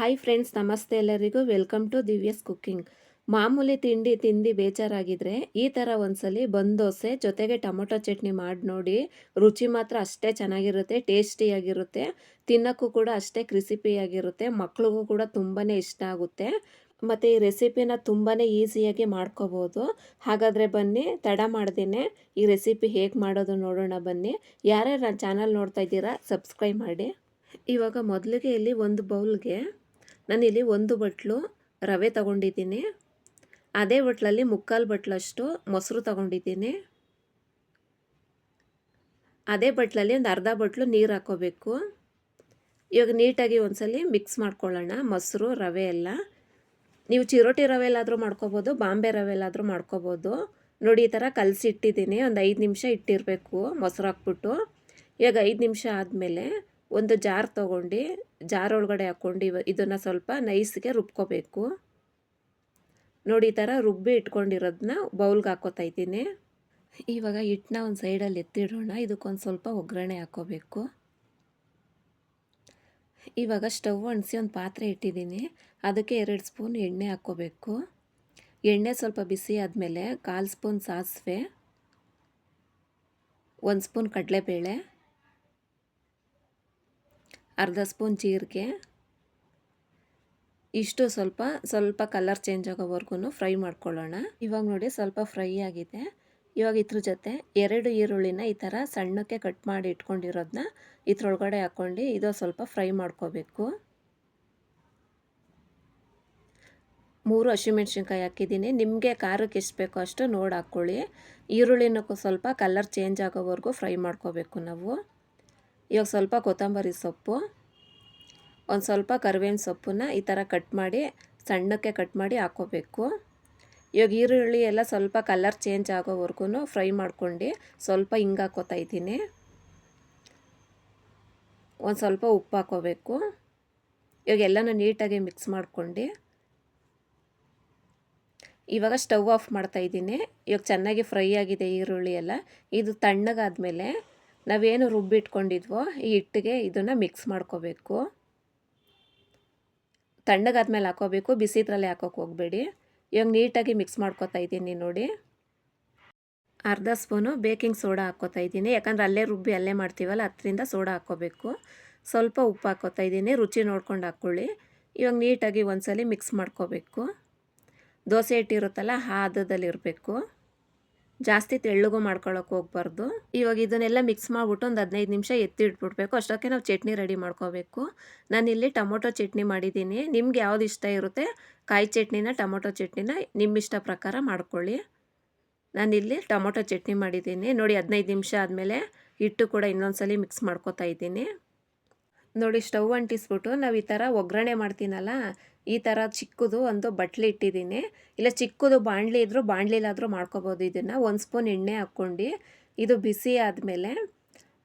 Hi friends ನಮಸ್ತೆ ಎಲ್ಲರಿಗೂ. Welcome to ದಿವ್ಯಸ್ cooking ಮಾಮೂಲಿ ತಿಂಡಿ ತಿಂದು ಬೇಜಾರಾಗಿದ್ರೆ ಈ ಥರ ಒಂದ್ಸಲಿ ಬಂದೋಸೆ ದೋಸೆ ಜೊತೆಗೆ ಟೊಮೊಟೊ ಚಟ್ನಿ ಮಾಡಿ ನೋಡಿ. ರುಚಿ ಮಾತ್ರ ಅಷ್ಟೇ ಚೆನ್ನಾಗಿರುತ್ತೆ ಟೇಸ್ಟಿಯಾಗಿರುತ್ತೆ ತಿನ್ನೋಕ್ಕೂ ಕೂಡ ಅಷ್ಟೇ ಕ್ರಿಸಿಪಿಯಾಗಿರುತ್ತೆ ಮಕ್ಳಿಗೂ ಕೂಡ ತುಂಬಾ ಇಷ್ಟ ಆಗುತ್ತೆ. ಮತ್ತು ಈ ರೆಸಿಪಿನ ತುಂಬಾ ಈಸಿಯಾಗಿ ಮಾಡ್ಕೋಬೋದು. ಹಾಗಾದರೆ ಬನ್ನಿ, ತಡ ಮಾಡ್ದೇ ಈ ರೆಸಿಪಿ ಹೇಗೆ ಮಾಡೋದು ನೋಡೋಣ ಬನ್ನಿ. ಯಾರ್ಯಾರು ನನ್ನ ಚಾನಲ್ ನೋಡ್ತಾ ಇದ್ದೀರಾ ಸಬ್ಸ್ಕ್ರೈಬ್ ಮಾಡಿ. ಇವಾಗ ಮೊದಲಿಗೆ ಇಲ್ಲಿ ಒಂದು ಬೌಲ್ಗೆ ನಾನಿಲ್ಲಿ ಒಂದು ಬಟ್ಲು ರವೆ ತಗೊಂಡಿದ್ದೀನಿ. ಅದೇ ಬಟ್ಲಲ್ಲಿ ಮುಕ್ಕಾಲು ಬಟ್ಲಷ್ಟು ಮೊಸರು ತಗೊಂಡಿದ್ದೀನಿ. ಅದೇ ಬಟ್ಲಲ್ಲಿ ಒಂದು ಅರ್ಧ ಬಟ್ಲು ನೀರು ಹಾಕ್ಕೋಬೇಕು ಇವಾಗ ನೀಟಾಗಿ ಒಂದ್ಸಲಿ ಮಿಕ್ಸ್ ಮಾಡ್ಕೊಳ್ಳೋಣ, ಮೊಸರು, ರವೆ ಎಲ್ಲ. ನೀವು ಚಿರೋಟಿ ರವೆಲ್ಲಾದರೂ ಮಾಡ್ಕೋಬೋದು, ಬಾಂಬೆ ರವೆಲ್ಲಾದರೂ ಮಾಡ್ಕೋಬೋದು. ನೋಡಿ, ಈ ಥರ ಕಲಸಿ ಇಟ್ಟಿದ್ದೀನಿ. ಒಂದು ಐದು ನಿಮಿಷ ಇಟ್ಟಿರಬೇಕು ಮೊಸರು ಹಾಕ್ಬಿಟ್ಟು. ಇವಾಗ ಐದು ನಿಮಿಷ ಆದಮೇಲೆ ಒಂದು ಜಾರ್ ತಗೊಂಡು, ಜಾರ್ ಒಳಗಡೆ ಹಾಕ್ಕೊಂಡು ಇದನ್ನು ಸ್ವಲ್ಪ ನೈಸ್ಗೆ ರುಬ್ಕೋಬೇಕು. ನೋಡಿ ಈ ಥರ ರುಬ್ಬಿ ಇಟ್ಕೊಂಡಿರೋದನ್ನ ಬೌಲ್ಗೆ ಹಾಕೋತಾ ಇದ್ದೀನಿ. ಇವಾಗ ಹಿಟ್ಟನ್ನ ಒಂದು ಸೈಡಲ್ಲಿ ಎತ್ತಿಡೋಣ. ಇದಕ್ಕೊಂದು ಸ್ವಲ್ಪ ಒಗ್ಗರಣೆ ಹಾಕೋಬೇಕು. ಇವಾಗ ಸ್ಟವ್ ಒಣಸಿ ಒಂದು ಪಾತ್ರೆ ಇಟ್ಟಿದ್ದೀನಿ. ಅದಕ್ಕೆ ಎರಡು ಸ್ಪೂನ್ ಎಣ್ಣೆ ಹಾಕ್ಕೋಬೇಕು ಎಣ್ಣೆ ಸ್ವಲ್ಪ ಬಿಸಿ ಆದಮೇಲೆ ಕಾಲು ಸ್ಪೂನ್ ಸಾಸಿವೆ, ಒಂದು ಸ್ಪೂನ್ ಕಡಲೆಬೇಳೆ ಅರ್ಧ ಸ್ಪೂನ್ ಜೀರಿಗೆ, ಇಷ್ಟು ಸ್ವಲ್ಪ ಸ್ವಲ್ಪ ಕಲರ್ ಚೇಂಜ್ ಆಗೋವರೆಗೂ ಫ್ರೈ ಮಾಡ್ಕೊಳ್ಳೋಣ. ಇವಾಗ ನೋಡಿ ಸ್ವಲ್ಪ ಫ್ರೈ ಆಗಿದೆ. ಇವಾಗ ಇದ್ರ ಜೊತೆ ಎರಡು ಈರುಳ್ಳಿನ ಈ ಥರ ಸಣ್ಣಕ್ಕೆ ಕಟ್ ಮಾಡಿ ಇಟ್ಕೊಂಡಿರೋದನ್ನ ಇದ್ರೊಳಗಡೆ ಹಾಕ್ಕೊಂಡು ಇದು ಸ್ವಲ್ಪ ಫ್ರೈ ಮಾಡ್ಕೋಬೇಕು. ಮೂರು ಹಸಿಮೆಣ್ಸಿನ್ಕಾಯಿ ಹಾಕಿದ್ದೀನಿ. ನಿಮಗೆ ಖಾರಕ್ಕೆ ಎಷ್ಟು ಬೇಕೋ ಅಷ್ಟು ನೋಡಿ ಹಾಕ್ಕೊಳ್ಳಿ. ಈರುಳ್ಳಿನಕ್ಕೂ ಸ್ವಲ್ಪ ಕಲರ್ ಚೇಂಜ್ ಆಗೋವರೆಗೂ ಫ್ರೈ ಮಾಡ್ಕೋಬೇಕು ನಾವು. ಇವಾಗ ಸ್ವಲ್ಪ ಕೊತ್ತಂಬರಿ ಸೊಪ್ಪು, ಒಂದು ಸ್ವಲ್ಪ ಕರಿಬೇವಿನ ಸೊಪ್ಪನ್ನ ಈ ಥರ ಕಟ್ ಮಾಡಿ, ಸಣ್ಣಕ್ಕೆ ಕಟ್ ಮಾಡಿ ಹಾಕ್ಕೋಬೇಕು. ಇವಾಗ ಈರುಳ್ಳಿ ಎಲ್ಲ ಸ್ವಲ್ಪ ಕಲರ್ ಚೇಂಜ್ ಆಗೋವರೆಗೂ ಫ್ರೈ ಮಾಡ್ಕೊಂಡು ಸ್ವಲ್ಪ ಹಿಂಗೆ ಹಾಕೋತಾ ಇದ್ದೀನಿ. ಒಂದು ಸ್ವಲ್ಪ ಉಪ್ಪು ಹಾಕೋಬೇಕು ಇವಾಗ ಎಲ್ಲನೂ ನೀಟಾಗಿ ಮಿಕ್ಸ್ ಮಾಡ್ಕೊಂಡು. ಇವಾಗ ಸ್ಟವ್ ಆಫ್ ಮಾಡ್ತಾ ಇದ್ದೀನಿ. ಇವಾಗ ಚೆನ್ನಾಗಿ ಫ್ರೈ ಆಗಿದೆ ಈರುಳ್ಳಿ ಎಲ್ಲ. ಇದು ತಣ್ಣಗಾದ್ಮೇಲೆ ನಾವೇನು ರುಬ್ಬಿಟ್ಕೊಂಡಿದ್ವೋ ಈ ಹಿಟ್ಟಿಗೆ ಇದನ್ನು ಮಿಕ್ಸ್ ಮಾಡ್ಕೋಬೇಕು. ತಣ್ಣಗಾದ್ಮೇಲೆ ಹಾಕೋಬೇಕು, ಬಿಸಿದ್ರಲ್ಲಿ ಹಾಕೋಕೆ ಹೋಗಬೇಡಿ. ಇವಾಗ ನೀಟಾಗಿ ಮಿಕ್ಸ್ ಮಾಡ್ಕೋತಾ ಇದ್ದೀನಿ ನೋಡಿ. ಅರ್ಧ ಸ್ಪೂನು ಬೇಕಿಂಗ್ ಸೋಡಾ ಹಾಕ್ಕೋತಾ ಇದ್ದೀನಿ. ಯಾಕಂದರೆ ಅಲ್ಲೇ ರುಬ್ಬಿ ಅಲ್ಲೇ ಮಾಡ್ತೀವಲ್ಲ, ಅದರಿಂದ ಸೋಡಾ ಹಾಕ್ಕೋಬೇಕು. ಸ್ವಲ್ಪ ಉಪ್ಪು ಹಾಕ್ಕೋತಾ ಇದ್ದೀನಿ, ರುಚಿ ನೋಡ್ಕೊಂಡು ಹಾಕ್ಕೊಳ್ಳಿ. ಇವಾಗ ನೀಟಾಗಿ ಒಂದ್ಸಲಿ ಮಿಕ್ಸ್ ಮಾಡ್ಕೋಬೇಕು. ದೋಸೆ ಹಿಟ್ಟಿರುತ್ತಲ್ಲ, ಆ ಜಾಸ್ತಿ ತೆಳ್ಳಗೂ ಮಾಡ್ಕೊಳ್ಳೋಕೆ ಹೋಗ್ಬಾರ್ದು. ಇವಾಗ ಇದನ್ನೆಲ್ಲ ಮಿಕ್ಸ್ ಮಾಡ್ಬಿಟ್ಟು ಒಂದು ಹದಿನೈದು ನಿಮಿಷ ಎತ್ತಿ ಇಟ್ಬಿಡ್ಬೇಕು ಅಷ್ಟಕ್ಕೆ ನಾವು ಚಟ್ನಿ ರೆಡಿ ಮಾಡ್ಕೋಬೇಕು. ನಾನಿಲ್ಲಿ ಟೊಮೊಟೊ ಚಟ್ನಿ ಮಾಡಿದ್ದೀನಿ. ನಿಮ್ಗೆ ಯಾವ್ದು ಇಷ್ಟ ಇರುತ್ತೆ, ಕಾಯಿ ಚಟ್ನಿನ ಟೊಮೊಟೊ ಚಟ್ನಿನ ನಿಮ್ಮ ಇಷ್ಟ ಪ್ರಕಾರ ಮಾಡ್ಕೊಳ್ಳಿ. ನಾನಿಲ್ಲಿ ಟೊಮೊಟೊ ಚಟ್ನಿ ಮಾಡಿದ್ದೀನಿ. ನೋಡಿ ಹದಿನೈದು ನಿಮಿಷ ಆದಮೇಲೆ ಹಿಟ್ಟು ಕೂಡ ಇನ್ನೊಂದ್ಸಲಿ ಮಿಕ್ಸ್ ಮಾಡ್ಕೋತಾ ಇದ್ದೀನಿ. ನೋಡಿ ಸ್ಟವ್ ಅಂಟಿಸ್ಬಿಟ್ಟು ನಾವು ಈ ಥರ ಒಗ್ಗರಣೆ ಮಾಡ್ತೀನಲ್ಲ ಈ ಥರ ಚಿಕ್ಕದು ಒಂದು ಬಟ್ಲಿ ಇಟ್ಟಿದ್ದೀನಿ. ಇಲ್ಲ, ಚಿಕ್ಕದು ಬಾಣಲಿ ಇದ್ದರೂ ಬಾಣಲಿಲಾದರೂ ಮಾಡ್ಕೋಬೋದು ಇದನ್ನು. ಒಂದು ಸ್ಪೂನ್ ಎಣ್ಣೆ ಹಾಕ್ಕೊಂಡು ಇದು ಬಿಸಿ ಆದಮೇಲೆ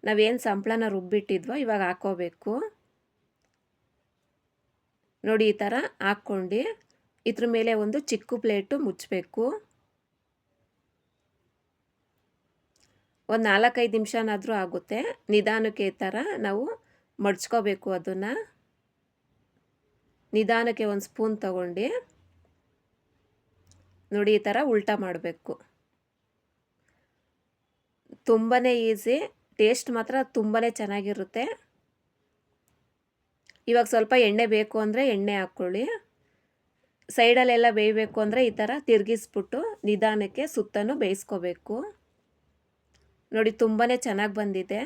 ನಾವೇನು ಸಂಪ್ಳನ ರುಬ್ಬಿಟ್ಟಿದ್ವೋ ಇವಾಗ ಹಾಕೋಬೇಕು. ನೋಡಿ, ಈ ಥರ ಹಾಕ್ಕೊಂಡು ಇದ್ರ ಮೇಲೆ ಒಂದು ಚಿಕ್ಕ ಪ್ಲೇಟು ಮುಚ್ಚಬೇಕು. ಒಂದು ನಾಲ್ಕೈದು ನಿಮಿಷನಾದರೂ ಆಗುತ್ತೆ. ನಿಧಾನಕ್ಕೆ ಈ ಥರ ನಾವು ಮಡ್ಚ್ಕೋಬೇಕು ಅದನ್ನು. ನಿಧಾನಕ್ಕೆ ಒಂದು ಸ್ಪೂನ್ ತಗೊಂಡು ನೋಡಿ ಈ ಥರ ಉಲ್ಟಾ ಮಾಡಬೇಕು. ತುಂಬಾ ಈಸಿ, ಟೇಸ್ಟ್ ಮಾತ್ರ ತುಂಬಾ ಚೆನ್ನಾಗಿರುತ್ತೆ. ಇವಾಗ ಸ್ವಲ್ಪ ಎಣ್ಣೆ ಬೇಕು ಅಂದರೆ ಎಣ್ಣೆ ಹಾಕ್ಕೊಳ್ಳಿ. ಸೈಡಲ್ಲೆಲ್ಲ ಬೇಯಬೇಕು ಅಂದರೆ ಈ ಥರ ತಿರುಗಿಸ್ಬಿಟ್ಟು ನಿಧಾನಕ್ಕೆ ಸುತ್ತನೂ ಬೇಯಿಸ್ಕೋಬೇಕು. ನೋಡಿ ತುಂಬಾ ಚೆನ್ನಾಗಿ ಬಂದಿದೆ.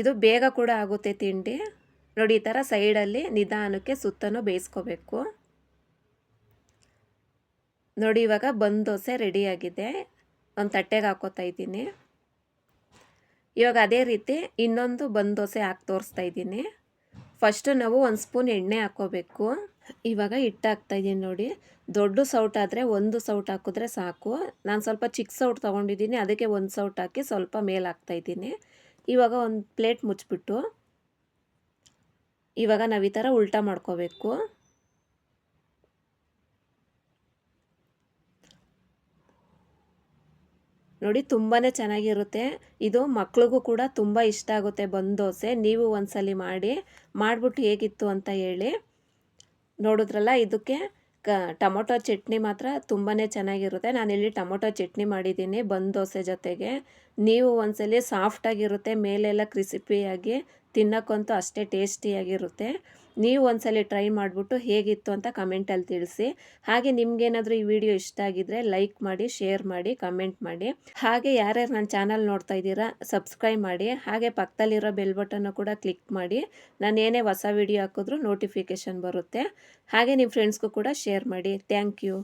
ಇದು ಬೇಗ ಕೂಡ ಆಗುತ್ತೆ ತಿಂಡಿ. ನೋಡಿ, ಈ ಥರ ಸೈಡಲ್ಲಿ ನಿಧಾನಕ್ಕೆ ಸುತ್ತನೂ ಬೇಯಿಸ್ಕೋಬೇಕು. ನೋಡಿ, ಇವಾಗ ಬಂದು ದೋಸೆ ರೆಡಿಯಾಗಿದೆ ಒಂದು ತಟ್ಟೆಗೆ ಹಾಕೋತಾ ಇದ್ದೀನಿ. ಇವಾಗ ಅದೇ ರೀತಿ ಇನ್ನೊಂದು ಬಂದು ದೋಸೆ ಹಾಕಿ ತೋರಿಸ್ತಾ ಇದ್ದೀನಿ. ಫಸ್ಟು ನಾವು ಒಂದು ಸ್ಪೂನ್ ಎಣ್ಣೆ ಹಾಕೋಬೇಕು. ಇವಾಗ ಹಿಟ್ಟು ಹಾಕ್ತಾಯಿದ್ದೀನಿ ನೋಡಿ. ದೊಡ್ಡ ಸೌಟ್ ಆದರೆ ಒಂದು ಸೌಟ್ ಹಾಕಿದ್ರೆ ಸಾಕು. ನಾನು ಸ್ವಲ್ಪ ಚಿಕ್ಕ ಸೌಟ್ ತೊಗೊಂಡಿದ್ದೀನಿ, ಅದಕ್ಕೆ ಒಂದು ಸೌಟ್ ಹಾಕಿ ಸ್ವಲ್ಪ ಮೇಲೆ ಹಾಕ್ತಾಯಿದ್ದೀನಿ ಇವಾಗ ಒಂದು ಪ್ಲೇಟ್ ಮುಚ್ಚಿಬಿಟ್ಟು ಇವಾಗ ನಾವು ಈ ಥರ ಉಲ್ಟಾ ಮಾಡ್ಕೋಬೇಕು. ನೋಡಿ ತುಂಬಾ ಚೆನ್ನಾಗಿರುತ್ತೆ. ಇದು ಮಕ್ಳಿಗೂ ಕೂಡ ತುಂಬ ಇಷ್ಟ ಆಗುತ್ತೆ ಬಂದ ದೋಸೆ. ನೀವು ಒಂದ್ಸಲಿ ಮಾಡಿ, ಮಾಡಿಬಿಟ್ಟು ಹೇಗಿತ್ತು ಅಂತ ಹೇಳಿ ನೋಡಿದ್ರಲ್ಲ, ಇದಕ್ಕೆ ಕ, ಟೊಮೊಟೊ ಚಟ್ನಿ ಮಾತ್ರ ತುಂಬಾ ಚೆನ್ನಾಗಿರುತ್ತೆ. ನಾನಿಲ್ಲಿ ಟೊಮೊಟೊ ಚಟ್ನಿ ಮಾಡಿದ್ದೀನಿ ಬಂದ್ ದೋಸೆ ಜೊತೆಗೆ. ನೀವು ಒಂದ್ಸಲಿ ಸಾಫ್ಟಾಗಿರುತ್ತೆ, ಮೇಲೆಲ್ಲ ಕ್ರಿಸಿಪಿಯಾಗಿ ತಿನ್ನೋಕ್ಕಂತೂ ಅಷ್ಟೇ ಟೇಸ್ಟಿಯಾಗಿರುತ್ತೆ. ನೀವು ಒಂದ್ಸಲಿ ಟ್ರೈ ಮಾಡಿಬಿಟ್ಟು ಹೇಗಿತ್ತು ಅಂತ ಕಮೆಂಟಲ್ಲಿ ತಿಳಿಸಿ. ಹಾಗೆ ನಿಮ್ಗೇನಾದರೂ ಈ ವಿಡಿಯೋ ಇಷ್ಟ ಆಗಿದ್ರೆ ಲೈಕ್ ಮಾಡಿ, ಶೇರ್ ಮಾಡಿ, ಕಮೆಂಟ್ ಮಾಡಿ. ಹಾಗೆ ಯಾರ್ಯಾರು ನನ್ನ ಚಾನಲ್ ನೋಡ್ತಾ ಇದ್ದೀರಾ, ಸಬ್ಸ್ಕ್ರೈಬ್ ಮಾಡಿ. ಹಾಗೆ ಪಕ್ಕದಲ್ಲಿರೋ ಬೆಲ್ ಬಟನ್ನು ಕೂಡ ಕ್ಲಿಕ್ ಮಾಡಿ. ನಾನು ಏನೇ ಹೊಸ ವಿಡಿಯೋ ಹಾಕಿದ್ರೂ ನೋಟಿಫಿಕೇಷನ್ ಬರುತ್ತೆ. ಹಾಗೆ ನಿಮ್ಮ ಫ್ರೆಂಡ್ಸ್ಗೂ ಕೂಡ ಶೇರ್ ಮಾಡಿ. Thank you.